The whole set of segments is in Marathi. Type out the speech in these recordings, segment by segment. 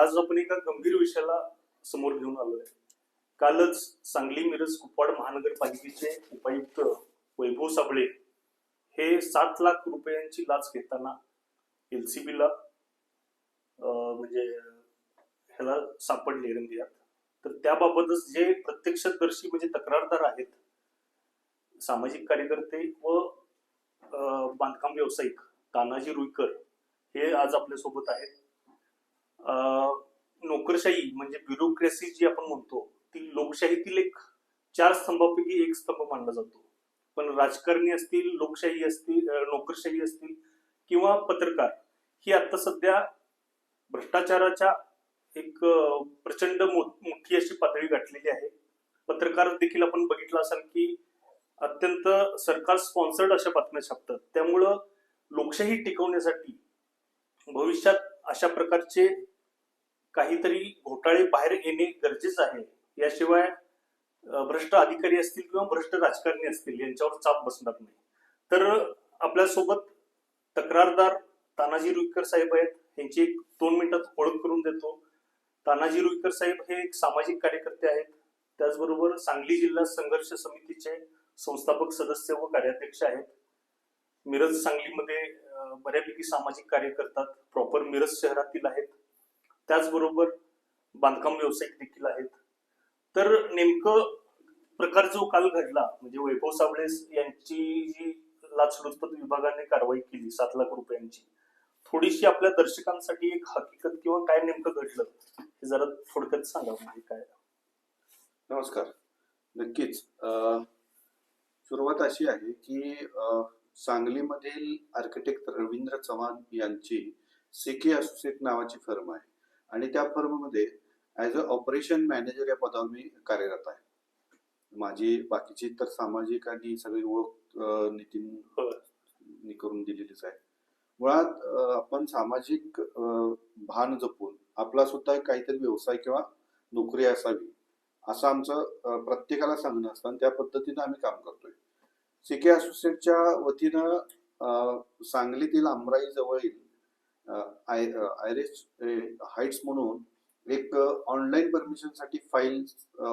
आज आपण एका गंभीर विषयाला समोर घेऊन आलोय. कालच सांगली मिरज कुपवाड महानगरपालिकेचे उपायुक्त वैभव साबळे हे सात लाख रुपयांची लाच घेताना एलसीबीला म्हणजे ह्याला सापडले रंगियात तर त्याबाबतच जे प्रत्यक्षदर्शी म्हणजे तक्रारदार आहेत सामाजिक कार्यकर्ते व बांधकाम व्यावसायिक तानाजी रुईकर हे आज आपल्यासोबत आहेत. नोकरशाही म्हणजे ब्युरोक्रेसी जी आपण म्हणतो ती लोकशाहीतील एक चार स्तंभापैकी एक स्तंभ मानला जातो. पण राजकारणी असतील लोकशाही असतील नोकरशाही असतील किंवा पत्रकार ही आता सध्या भ्रष्टाचाराच्या एक प्रचंड मो- मोठी अशी पातळी गाठलेली आहे. पत्रकार देखील आपण बघितलं असाल की अत्यंत सरकार स्पॉन्सर्ड अशा बातम्या छापतात. त्यामुळं लोकशाही टिकवण्यासाठी भविष्यात अशा प्रकारचे काहीतरी घोटाळे बाहेर येणे गरजेचं आहे. याशिवाय भ्रष्ट अधिकारी असतील किंवा भ्रष्ट राजकारणी असतील यांच्यावर चाप बसणार नाही. तर आपल्यासोबत तक्रारदार तानाजी रुईकर साहेब आहेत. यांची एक दोन मिनिटात ओळख करून देतो. तानाजी रुईकर साहेब हे एक सामाजिक कार्यकर्ते आहेत. त्याचबरोबर सांगली जिल्हा संघर्ष समितीचे संस्थापक सदस्य व कार्याध्यक्ष आहेत. मिरज सांगलीमध्ये बऱ्यापैकी सामाजिक कार्य करतात प्रॉपर मिरज शहरातील आहेत. त्याचबरोबर बांधकाम व्यावसायिक देखील आहेत. तर नेमकं प्रकार जो काल घडला म्हणजे वैभव साबळे यांची जी लाचलुचपत विभागाने कारवाई केली सात लाख रुपयांची थोडीशी आपल्या दर्शकांसाठी एक हकीकत किंवा काय नेमकं घडलं हे जरा थोडक्यात सांगा म्हणजे काय? नमस्कार. नक्कीच. सुरुवात अशी आहे की सांगलीमधील आर्किटेक्ट रवींद्र चव्हाण यांची सिके असोसिएट नावाची फर्म आहे. आणि त्या फर्ममध्ये ॲज अ ऑपरेशन मॅनेजर या पदावर मी कार्यरत आहे. माझी बाकीची तर सामाजिक आणि सगळी ओळख नितीन हो. करून दिलेलीच आहे. मुळात आपण सामाजिक भान जपून आपला सुद्धा काहीतरी व्यवसाय किंवा नोकरी असावी असं आमचं प्रत्येकाला सांगणं असतं आणि त्या पद्धतीनं आम्ही काम करतोय. सीके असोसिएटच्या वतीनं सांगलीतील आमराई जवळील आय अ, हाईट्स म्हणून एक ऑनलाईन परमिशनसाठी फाईल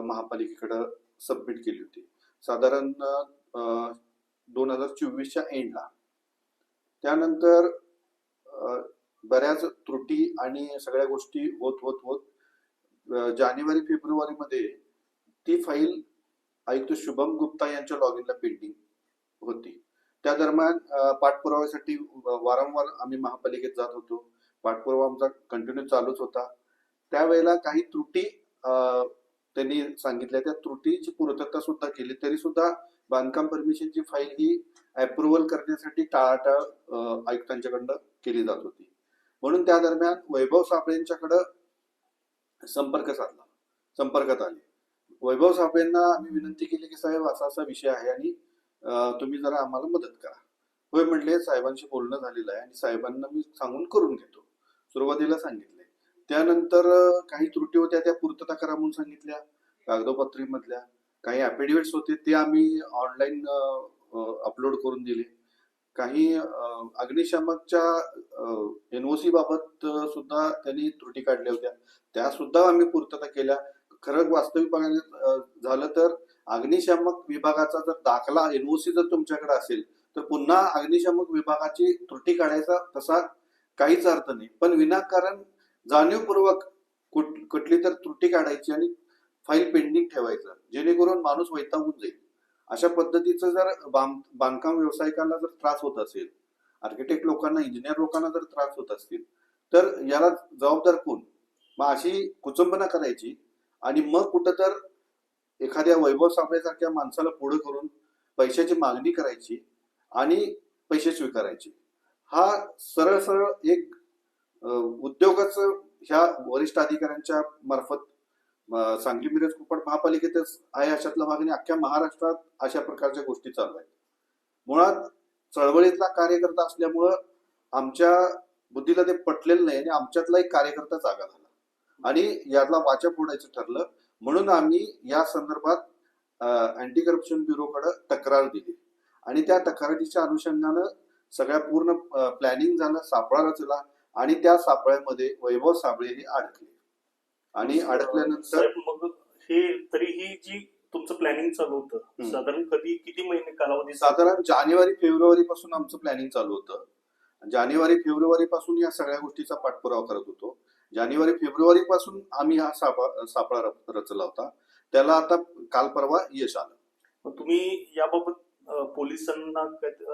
महापालिकेकडं सबमिट केली होती. साधारण दोन हजार चोवीसच्या एंडला. त्यानंतर बऱ्याच त्रुटी आणि सगळ्या गोष्टी होत होत होत जानेवारी फेब्रुवारीमध्ये ती फाईल आयुक्त शुभम गुप्ता यांच्या लॉग इनला पेंडिंग होती. त्या दरम्यान पाठपुराव्यासाठी वारंवार आम्ही महापालिकेत जात होतो. पाठपुरावा आमचा कंटिन्यू चालूच होता. त्यावेळेला काही त्रुटी त्यांनी सांगितल्या. त्या त्रुटीची पूर्तता सुद्धा केली. तरी सुद्धा बांधकाम परमिशनची फाईल ही अप्रुव्हल करण्यासाठी टाळाटाळ आयुक्तांच्याकडनं केली जात होती. म्हणून त्या दरम्यान वैभव साबळेंच्याकडं संपर्क साधला. संपर्कात आले. वैभव साबळेंना आम्ही विनंती केली की साहेब असा असा विषय आहे आणि तुम्ही जरा आम्हाला मदत करा. होय म्हणले साहेबांशी बोलणं झालेलं आहे आणि साहेबांना मी सांगून करून घेतो. सुरुवातीला सांगितले. त्यानंतर काही त्रुटी होत्या त्या पूर्तता करा म्हणून सांगितल्या. कागदोपत्रीमधल्या काही अफिडेव्हिट्स होते ते आम्ही ऑनलाईन अपलोड करून दिले. काही अग्निशामकच्या एनओसी बाबत सुद्धा त्यांनी त्रुटी काढल्या होत्या. त्या सुद्धा आम्ही पूर्तता केल्या. खरं वास्तविक बघायला झालं तर अग्निशामक विभागाचा जर दाखला एनओसी जर तुमच्याकडे असेल तर पुन्हा अग्निशामक विभागाची त्रुटी काढायचा तसा काहीच अर्थ नाही. पण विनाकारण जाणीवपूर्वक कुठ कुठली तर त्रुटी काढायची आणि फाईल पेंडिंग ठेवायचं जेणेकरून माणूस वैतागून जाईल. अशा पद्धतीचं जर बांध बांधकाम व्यावसायिकांना जर त्रास होत असेल आर्किटेक्ट लोकांना इंजिनियर लोकांना जर त्रास होत असतील तर याला जबाबदार कोण? मग अशी कुचंबना करायची आणि मग कुठं तर एखाद्या वैभव साबळेसारख्या माणसाला पुढे करून पैशाची मागणी करायची आणि पैसे स्वीकारायचे. हा सरळ सरळ एक उद्योगाचं ह्या वरिष्ठ अधिकाऱ्यांच्या मार्फत सांगली मिरज कुपड महापालिकेतच आहे अशातला भाग आणि अख्ख्या महाराष्ट्रात अशा प्रकारच्या गोष्टी चालू आहेत. मुळात चळवळीतला कार्यकर्ता असल्यामुळं आमच्या बुद्धीला ते पटलेलं नाही आणि आमच्यातला एक कार्यकर्ता जागा झाला. आणि यातला वाचा फोडायचं ठरलं म्हणून आम्ही या संदर्भात अँटी करप्शन ब्युरोकडे तक्रार दिली. आणि त्या तक्रारीच्या अनुषंगानं सगळ्या पूर्ण प्लॅनिंग झालं सापळा रचला आणि त्या सापळ्यामध्ये वैभव साबळे हे अडकले. आणि अडकल्यानंतर मग हे तरीही जी तुमचं प्लॅनिंग चालू होतं. साधारण कधी किती महिने कालावधी साधारण जानेवारी फेब्रुवारी पासून आमचं प्लॅनिंग चालू होतं. जानेवारी फेब्रुवारी पासून या सगळ्या गोष्टीचा पाठपुरावा करत होतो. जानेवारी फेब्रुवारी पासून आम्ही हा सापळा सापळा रच- रचला होता. त्याला आता काल परवा यश आलं. तुम्ही याबाबत पोलिसांना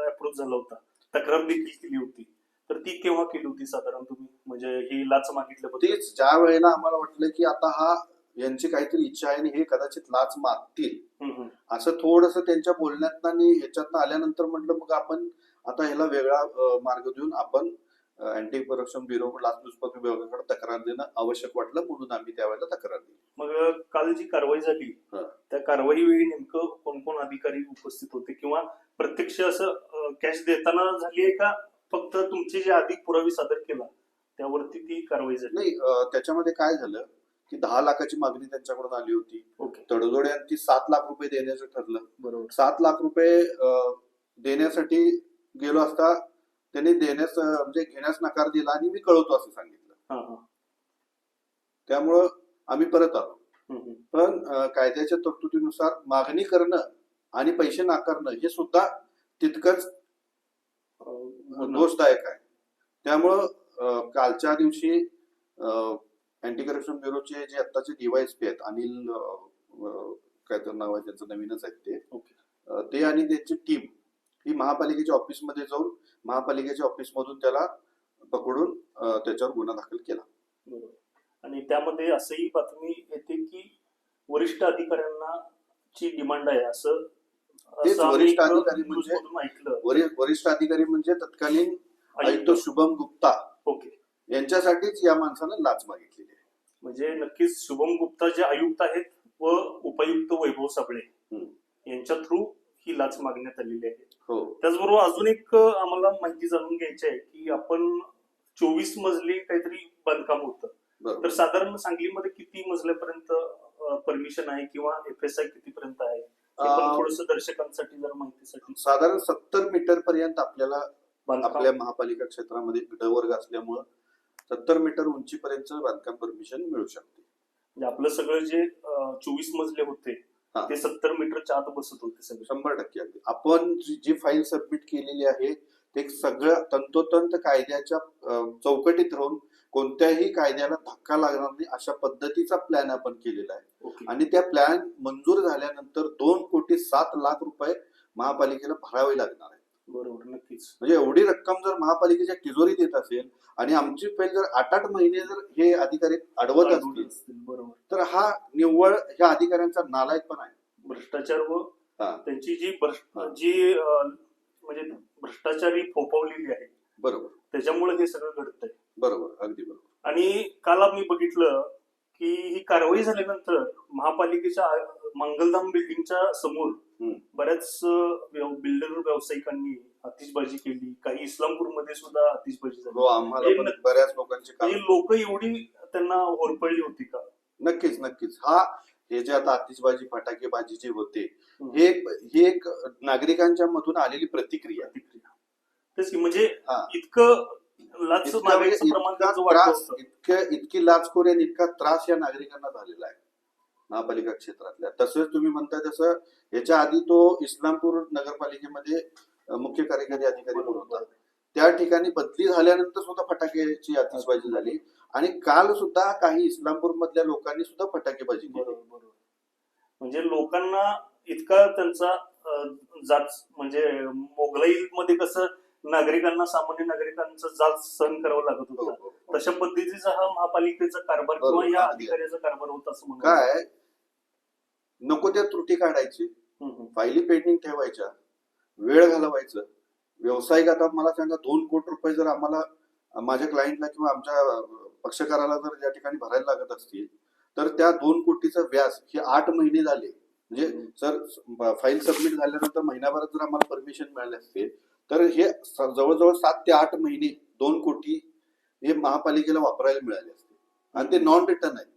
अप्रोच झाला होता. तक्रार देखील केली होती. तर ती केव्हा केली होती साधारण तुम्ही? म्हणजे ही लाच मागितल्याबद्दल? तेच ज्या वेळेला आम्हाला वाटलं की आता हा यांची काहीतरी इच्छा आहे आणि हे कदाचित लाच मागतील. असं थोडस त्यांच्या बोलण्यात आणि ह्याच्यातनं आल्यानंतर म्हटलं मग आपण आता ह्याला वेगळा मार्ग देऊन आपण अँटी करप्शन ब्युरो लाचलुचपत विभागाकडे तक्रार देणं आवश्यक वाटलं म्हणून आम्ही त्यावेळेला तक्रार दिली. मग काल जी कारवाई झाली. त्या कारवाई वेळी नेमकं कोण कोण अधिकारी उपस्थित होते किंवा प्रत्यक्ष असं कॅश देताना झाली आहे का? फक्त तुमचे जे अधिक पुरावे सादर केला त्यावरती ती कारवाई झाली. नाही त्याच्यामध्ये काय झालं की दहा लाखाची मागणी त्यांच्याकडून आली होती. तडजोडे आणि ती सात लाख रुपये देण्याचं ठरलं. बरोबर. सात लाख रुपये देण्यासाठी गेलो असता त्यांनी देण्यास म्हणजे घेण्यास नकार दिला आणि मी कळवतो असं सांगितलं. हा हा. त्यामुळं आम्ही परत आलो. पण कायद्याच्या तरतुदीनुसार मागणी करणं आणि पैसे नाकारणं हे सुद्धा तितकंच दोषदायक आहे. त्यामुळं कालच्या दिवशी अँटी करप्शन ब्युरोचे जे आत्ताचे डीवायएसपी आहेत अनिल काय तर नाव आहे त्यांचं नवीनच आहेत ते आणि त्यांची टीम ही महापालिकेच्या ऑफिसमध्ये जाऊन महापालिकेच्या ऑफिसमधून त्याला पकडून त्याच्यावर गुन्हा दाखल केला. आणि त्यामध्ये असंही बातमी येते की वरिष्ठ अधिकाऱ्यांना ची डिमांड आहे असं तेच वरिष्ठ अधिकारी म्हणजे- वरिष्ठ अधिकारी म्हणजे तत्कालीन आयुक्त. शुभम गुप्ता. ओके. यांच्यासाठीच या माणसानं लाच मागितलेली आहे. म्हणजे नक्कीच शुभम गुप्ता जे आयुक्त आहेत व उपायुक्त वैभव साबळे. यांच्या थ्रू ही लाच मागण्यात आलेली आहे. हो. त्याचबरोबर अजून एक आम्हाला माहिती जाणून घ्यायची आहे की आपण चोवीस मजली काहीतरी बांधकाम होतं. तर साधारण सांगलीमध्ये किती मजल्यापर्यंत परमिशन आहे किंवा एफ एस आय कितीपर्यंत आहे? थोडस दर्शकांसाठी जर माहितीसाठी. साधारण सत्तर मीटर पर्यंत आपल्याला आपल्या महापालिका क्षेत्रामध्ये वर्ग असल्यामुळं सत्तर मीटर उंचीपर्यंत बांधकाम परमिशन मिळू शकते. म्हणजे आपलं सगळं जे चोवीस मजले होते हा. ते सत्तर मीटरच्या आत बसत होते सगळे. शंभर टक्के अगदी. आपण जी जी फाईल सबमिट केलेली आहे ते सगळं तंतोतंत कायद्याच्या अं, चौकटीत राहून कोणत्याही कायद्याला धक्का लागणार नाही अशा पद्धतीचा प्लॅन आपण केलेला आहे. ओके. आणि त्या प्लॅन मंजूर झाल्यानंतर दोन कोटी सात लाख रुपये महापालिकेला भरावे लागणार आहे. बरोबर नक्कीच म्हणजे एवढी रक्कम जर महापालिकेच्या तिजोरीत येत असेल आणि आमची फाईल जर आठ आठ महिने जर हे अधिकारी अडवत असतील बरोबर तर हा निव्वळ ह्या अधिकाऱ्यांचा नालायक पण आहे भ्रष्टाचार व हा. त्यांची जी भ्रष्ट. जी अं, म्हणजे भ्रष्टाचारी फोफवलेली आहे बरोबर त्याच्यामुळे हे सगळं घडतंय बरोबर अगदी बरोबर आणि काल आम्ही बघितलं की ही कारवाई झाल्यानंतर महापालिकेच्या आ- मंगलधाम बिल्डिंगच्या समोर. बऱ्याच बिल्डर व्यावसायिकांनी आतिषबाजी केली. काही इस्लामपूरमध्ये सुद्धा आतिषबाजी झाली. आम्हाला हे बऱ्याच लोकांचे लोक एवढी त्यांना होरपळली होती का? नक्कीच नक्कीच. हा हे जे आता आतिषबाजी फटाकेबाजी जे होते. हे एक- ही एक नागरिकांच्या मधून आलेली प्रतिक्रिया. म्हणजे. इतकं लाच म्हणजे इतकी लाचखोरी आणि इतका त्रास या नागरिकांना झालेला आहे. महापालिका क्षेत्रातल्या. तसंच तुम्ही म्हणताय तसं याच्या आधी तो इस्लामपूर नगरपालिकेमध्ये मुख्य कार्यकारी अधिकारी म्हणून होता. त्या ठिकाणी बदली झाल्यानंतर सुद्धा फटाक्याची आतिषबाजी झाली. आणि काल सुद्धा काही इस्लामपूर मधल्या लोकांनी सुद्धा फटाकेबाजी केली. बरोबर बरोबर. म्हणजे लोकांना इतका त्यांचा जात म्हणजे मोगलाई मध्ये कसं नागरिकांना सामान्य नागरिकांचा जात सहन करावं लागत हो, होता. हो, हो. तशा पद्धतीचा हा महापालिकेचा कारभार किंवा या. अधिकाऱ्याचा कारभार होता असं म्हणून काय? नको त्या त्रुटी काढायची. फायली पेंडिंग ठेवायच्या. वेळ घालवायचं. व्यावसायिक आता मला सांगा दोन कोटी रुपये जर आम्हाला माझ्या क्लायंटला किंवा आमच्या पक्षकाराला जर या ठिकाणी भरायला लागत असतील तर त्या दोन कोटीचं व्याज हे आठ महिने झाले. म्हणजे सर फाईल सबमिट झाल्यानंतर महिन्याभरात जर आम्हाला परमिशन मिळाले असते तर हे जवळजवळ सात ते आठ महिने दोन कोटी हे महापालिकेला वापरायला मिळाले असते. आणि ते नॉन रिटर्न आहे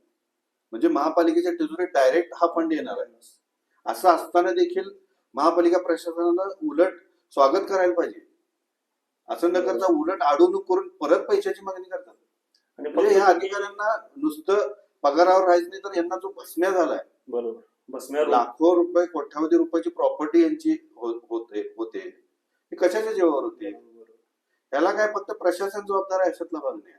म्हणजे महापालिकेच्या तिजोरीत डायरेक्ट हा फंड येणार आहे. असं असताना देखील महापालिका प्रशासनानं उलट स्वागत करायला पाहिजे. असं न करता उलट अडवणूक करून परत पैशाची मागणी करतात. आणि म्हणजे ह्या अधिकाऱ्यांना नुसतं पगारावर राहायचं नाही तर यांना जो भस्म्या झालाय. बरोबर. लाखो रुपये कोट्यावधी रुपयाची प्रॉपर्टी यांची हो- होते होते. हे कशाच्या जीवावर होते? याला काय फक्त प्रशासन जबाबदार आहे अशातला भाग नाही.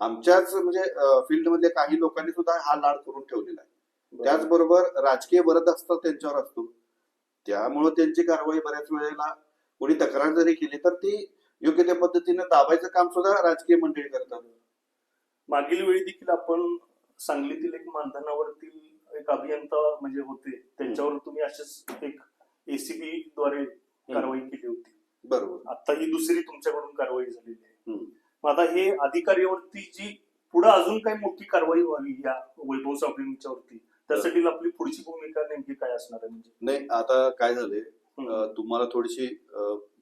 आमच्याच म्हणजे फील्ड मधले काही लोकांनी सुद्धा हा लाड करून ठेवलेला आहे. त्याचबरोबर राजकीय वरद असतात त्यांच्यावर असतो. त्यामुळे त्यांची कारवाई बऱ्याच वेळेला कोणी तक्रार जरी केली तर ती योग्य त्या पद्धतीने दाबायचं काम सुद्धा राजकीय मंडळी करतात. मागील वेळी देखील आपण सांगलीतील एक मानधनावरतील एक अभियंता म्हणजे होते. त्यांच्यावर तुम्ही अशीच एक एसीबी द्वारे कारवाई केली होती. बरोबर. आता ही दुसरी तुमच्याकडून कारवाई झालेली आहे. मग आता हे अधिकाऱ्यावरती जी पुढे अजून काही मोठी कारवाई व्हावी या वैभव साबळेंच्यावरती त्यासाठी आपली पुढची भूमिका नेमकी काय असणार आहे म्हणजे? नाही आता काय झालंय. अं, तुम्हाला थोडीशी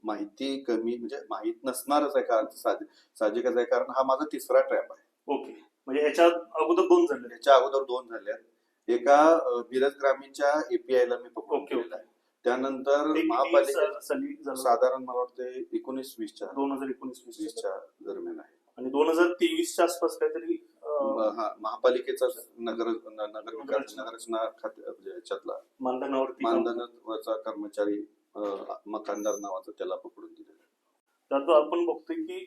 माहिती कमी म्हणजे माहीत नसणारच आहे कारण साहजि- साहजिकच आहे कारण हा माझा तिसरा ट्रॅप आहे. ओके. म्हणजे ह्याच्या अगोदर दोन झाले. याच्या अगोदर दोन झाल्यात एका मिरज ग्रामीणच्या एपीआय ला मी पकडून ओके, केलेला आहे. त्यानंतर महापालिका साधारण मला वाटते एकोणीस वीसच्या दोन हजार एकोणीस वीस वीसच्या दरम्यान आहे. आणि दोन हजार तेवीसच्या आसपास काहीतरी हा महापालिकेचा नगर नगर विकास नगररचना. म्हणजे याच्यातला मानधनावरती कर्मचारी मकानदार नावाचा त्याला पकडून दिलेला आता आपण बघतोय की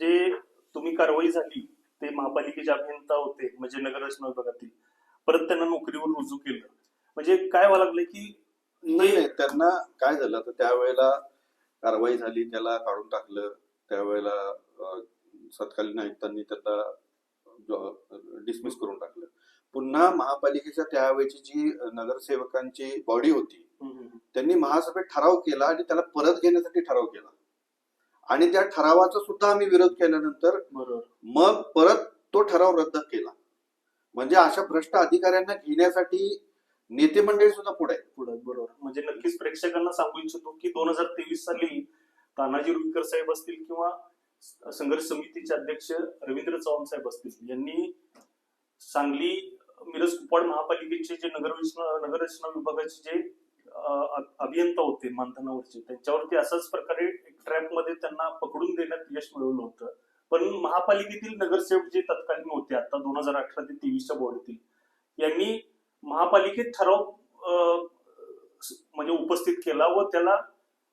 जे तुम्ही कारवाई झाली ते महापालिकेचे अभियंता होते म्हणजे नगररचना विभागातील. परत त्यांना नोकरीवर रुजू केलं. म्हणजे काय व्हावं लागलं की नाही नाही. त्यांना काय झालं? तर त्यावेळेला कारवाई झाली त्याला काढून टाकलं. त्यावेळेला अं, तत्कालीन आयुक्तांनी त्याला डिसमिस करून टाकलं. पुन्हा महापालिकेच्या त्यावेळेची जी नगरसेवकांची बॉडी होती त्यांनी महासभेत ठराव केला आणि त्याला परत घेण्यासाठी ठराव केला. आणि त्या ठरावाचा सुद्धा आम्ही विरोध केल्यानंतर बरोबर. मग परत तो ठराव रद्द केला. म्हणजे अशा भ्रष्ट अधिकाऱ्यांना घेण्यासाठी नेते मंडळी सुद्धा पुढे आहे. पुढे बरोबर. म्हणजे नक्कीच प्रेक्षकांना सांगू इच्छितो की दोन हजार तेवीस साली तानाजी रुईकर साहेब असतील किंवा संघर्ष समितीचे अध्यक्ष रवींद्र चव्हाण साहेब असतील. यांनी सांगली मिरज कुपवाड महापालिकेचे जे नगररचना नगररचना विभागाचे जे अभियंता होते मानधनावरचे त्यांच्यावरती असाच प्रकारे ट्रॅपमध्ये त्यांना पकडून देण्यात यश मिळवलं होतं. पण महापालिकेतील नगरसेवक जे तत्कालीन होते आता दोन हजार अठरा ते तेवीसच्या बोर्डतील यांनी महापालिकेत ठराव म्हणजे उपस्थित केला व त्याला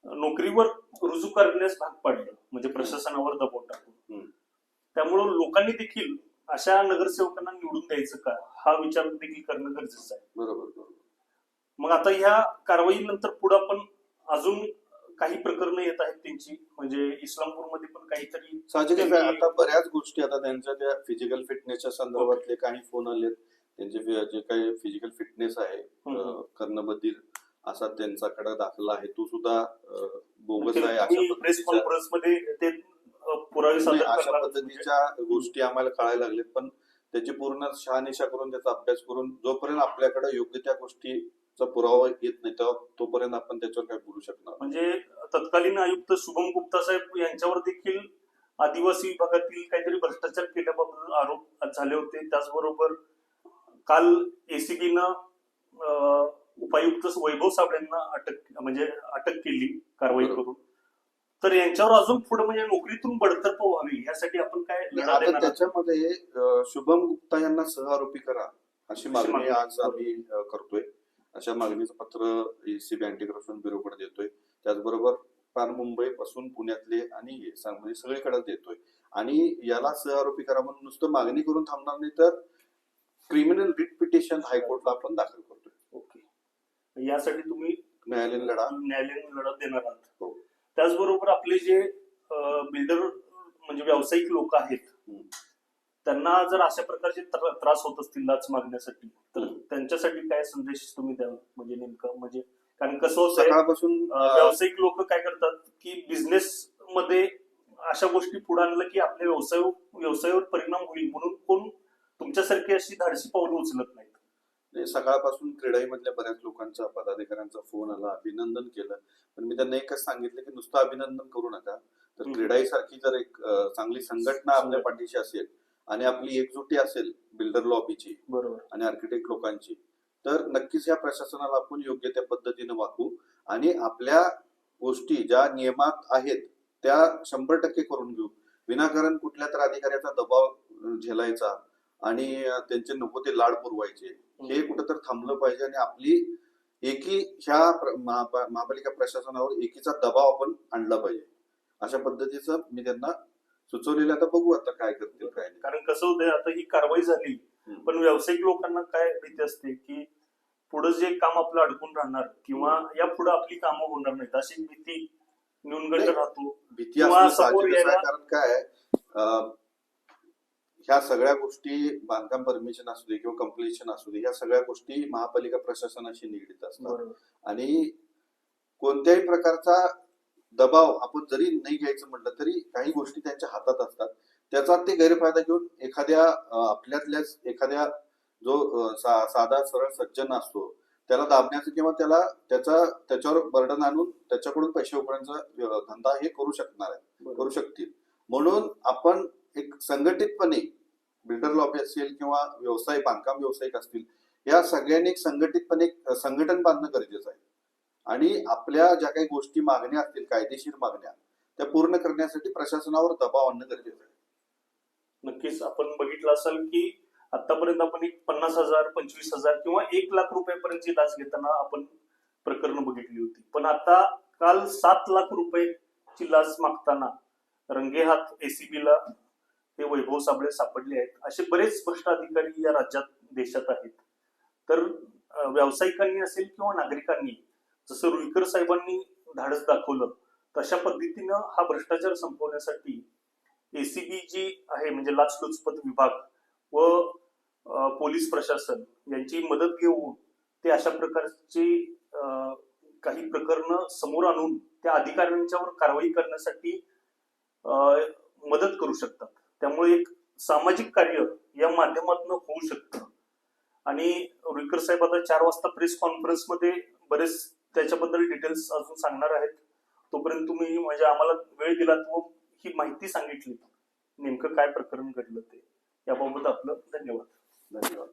नोकरीवर रुजू करण्यास भाग पाडलं म्हणजे प्रशासनावर दबाव टाकून. त्यामुळं लोकांनी देखील अशा नगरसेवकांना निवडून द्यायचं का हा विचार देखील करणं गरजेचं आहे. बरोबर बरोबर. मग आता ह्या कारवाईनंतर पुढे आपण अजून काही प्रकरणं येत आहेत त्यांची म्हणजे इस्लामपूरमध्ये पण काहीतरी आता बऱ्याच गोष्टी आता त्यांच्या त्या फिजिकल फिटनेसच्या संदर्भातले काही फोन आलेत. त्यांचे जे काही फिजिकल फिटनेस आहे कर्णबधीर असा त्यांच्याकडे दाखला आहे. तो सुद्धा बोगस आहे अशा प्रेस पद्धतीच्या कॉन्फरन्समध्ये ते पुरावे अशा करणार पद्धतीच्या गोष्टी आम्हाला कळायला लागल्यात पण त्याची पूर्ण शहानिशा करून त्याचा अभ्यास करून जोपर्यंत आपल्याकडे योग्य त्या गोष्टीचा पुरावा येत नाही तेव्हा तोपर्यंत आपण त्याच्यावर काय बोलू शकणार. म्हणजे तत्कालीन आयुक्त शुभम गुप्ता साहेब यांच्यावर देखील आदिवासी विभागातील काहीतरी भ्रष्टाचार केल्याबाबत आरोप झाले होते. त्याचबरोबर काल एसीबीनं उपायुक्त वैभव साबळेंना अटक म्हणजे अटक केली कारवाई. करून तर यांच्यावर अजून पुढे म्हणजे नोकरीतून बडतर्फ व्हावी यासाठी आपण काय लढा देणार? त्याच्यामध्ये शुभम गुप्ता यांना सहआरोपी करा अशी मागणी. आज आम्ही करतोय अशा मागणीचं पत्र एसीबी अँटी करप्शन ब्युरोकडे देतोय त्याचबरोबर पार मुंबई पासून पुण्यातले आणि सा- म्हणजे सगळीकडे देतोय आणि याला सहआरोपी करा म्हणून नुसतं मागणी करून थांबणार नाही तर क्रिमिनल रिट पिटिशन हायकोर्टला आपण दाखल करतोय ओके यासाठी तुम्ही न्यायालयीन लढा न्यायालयीन लढत देणार आहात हो. त्याचबरोबर आपले जे बिल्डर म्हणजे व्यावसायिक लोक आहेत. त्यांना जर अशा प्रकारचे त्र- त्रास होत असतील लाच मागण्यासाठी तर. त्यांच्यासाठी काय संदेश तुम्ही द्याल म्हणजे नेमकं म्हणजे कारण कसं सकाळपासून व्यावसायिक लोक काय करतात की बिझनेस मध्ये अशा गोष्टी पुढे आणलं की आपल्या व्यवसाय व्यवसायावर परिणाम होईल म्हणून कोण तुमच्यासारखी अशी धाडसी पावलं उचलत नाहीत. म्हणजे सकाळपासून क्रीडाईमधल्या बऱ्याच लोकांचा पदाधिकाऱ्यांचा फोन आला अभिनंदन केलं. पण मी त्यांना एकच सांगितलं की नुसतं अभिनंदन करू नका. तर. क्रीडाई सारखी जर एक अं, चांगली संघटना आपल्या पाठीशी असेल आणि आपली एकजुटी असेल बिल्डर लॉबीची बरोबर. आणि आर्किटेक्ट लोकांची तर नक्कीच या प्रशासनाला आपण योग्य त्या पद्धतीने वागू आणि आपल्या गोष्टी ज्या नियमात आहेत त्या शंभर टक्के करून घेऊ. विनाकारण कुठल्या तर अधिकाऱ्याचा दबाव अं, झेलायचा आणि त्यांचे नको ते लाड पुरवायचे हे कुठंतरी थांबलं पाहिजे आणि आपली एकी ह्या महापालिका प्रशासनावर एकीचा दबाव आपण आणला पाहिजे अशा पद्धतीचं मी त्यांना सुचवलेलं आता बघू आता काय करतील काय नाही कारण कसं होतंय आता ही कारवाई झाली. पण व्यावसायिक लोकांना काय भीती असते की पुढे जे काम आपलं अडकून राहणार किंवा या पुढे आपली कामं होणार नाहीत अशी भीती न्यूनगंड. राहतो भीती कारण काय ह्या सगळ्या गोष्टी बांधकाम परमिशन असू दे किंवा कम्प्लिशन असू दे ह्या सगळ्या गोष्टी महापालिका प्रशासनाशी निगडीत असतात. आणि कोणत्याही प्रकारचा दबाव आपण जरी नाही घ्यायचं म्हटलं तरी काही गोष्टी त्यांच्या हातात असतात. त्याचा ते गैरफायदा घेऊन एखाद्या आपल्यातल्याच एखाद्या जो सा- साधा सरळ सज्जन असतो त्याला दाबण्याचं किंवा त्याला त्याचा त्याच्यावर बर्डन आणून त्याच्याकडून पैसे उकळण्याचा धंदा हे करू शकणार आहे करू शकतील. म्हणून आपण एक संघटितपणे बिल्डर लॉबी असेल किंवा व्यवसाय बांधकाम व्यावसायिक असतील या सगळ्यांनी एक संघटितपणे एक संघटन बांधणं गरजेचं आहे. आणि आपल्या ज्या काही गोष्टी मागण्या असतील कायदेशीर मागण्या त्या पूर्ण करण्यासाठी प्रशासनावर दबाव आणणं गरजेचं आहे. नक्कीच. आपण बघितलं असाल की आतापर्यंत आपण एक पन्नास हजार पंचवीस हजार किंवा एक लाख रुपयापर्यंतची लाच घेताना आपण प्रकरण बघितली होती. पण आता काल सात लाख रुपयाची लाच मागताना रंगेहात एसीबी हे वैभव साबळे सापडले आहेत. असे बरेच भ्रष्ट अधिकारी या राज्यात देशात आहेत. तर व्यावसायिकांनी असेल किंवा नागरिकांनी जसं रुईकर साहेबांनी धाडस दाखवलं तशा पद्धतीनं हा भ्रष्टाचार संपवण्यासाठी एसीबी जी आहे म्हणजे लाचलुचपत विभाग व पोलीस प्रशासन यांची मदत घेऊन ते अशा प्रकारची काही प्रकरणं समोर आणून त्या अधिकाऱ्यांच्यावर कारवाई करण्यासाठी मदत करू शकतात. त्यामुळे एक सामाजिक कार्य या माध्यमातून होऊ शकतं. आणि रुईकर साहेब आता चार वाजता प्रेस कॉन्फरन्समध्ये बरेच त्याच्याबद्दल डिटेल्स अजून सांगणार आहेत. तोपर्यंत तुम्ही म्हणजे आम्हाला वेळ दिलात व ही माहिती सांगितली. नेमकं काय प्रकरण घडलं ते? याबाबत आपलं धन्यवाद. धन्यवाद.